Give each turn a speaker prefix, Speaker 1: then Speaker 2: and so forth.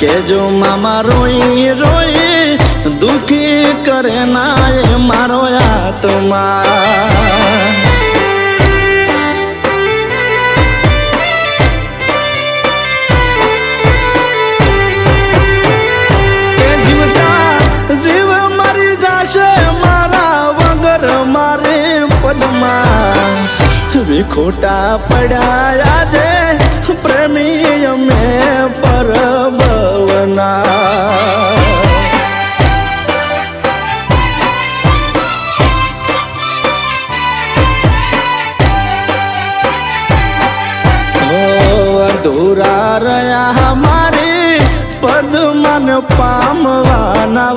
Speaker 1: કે જો મામા રોઈ રોઈ દુખી કરે ના એ મારો આત્મા. ખોટા પડાયા આજે અધૂરા રહ્યા મારે પદમન પામવાના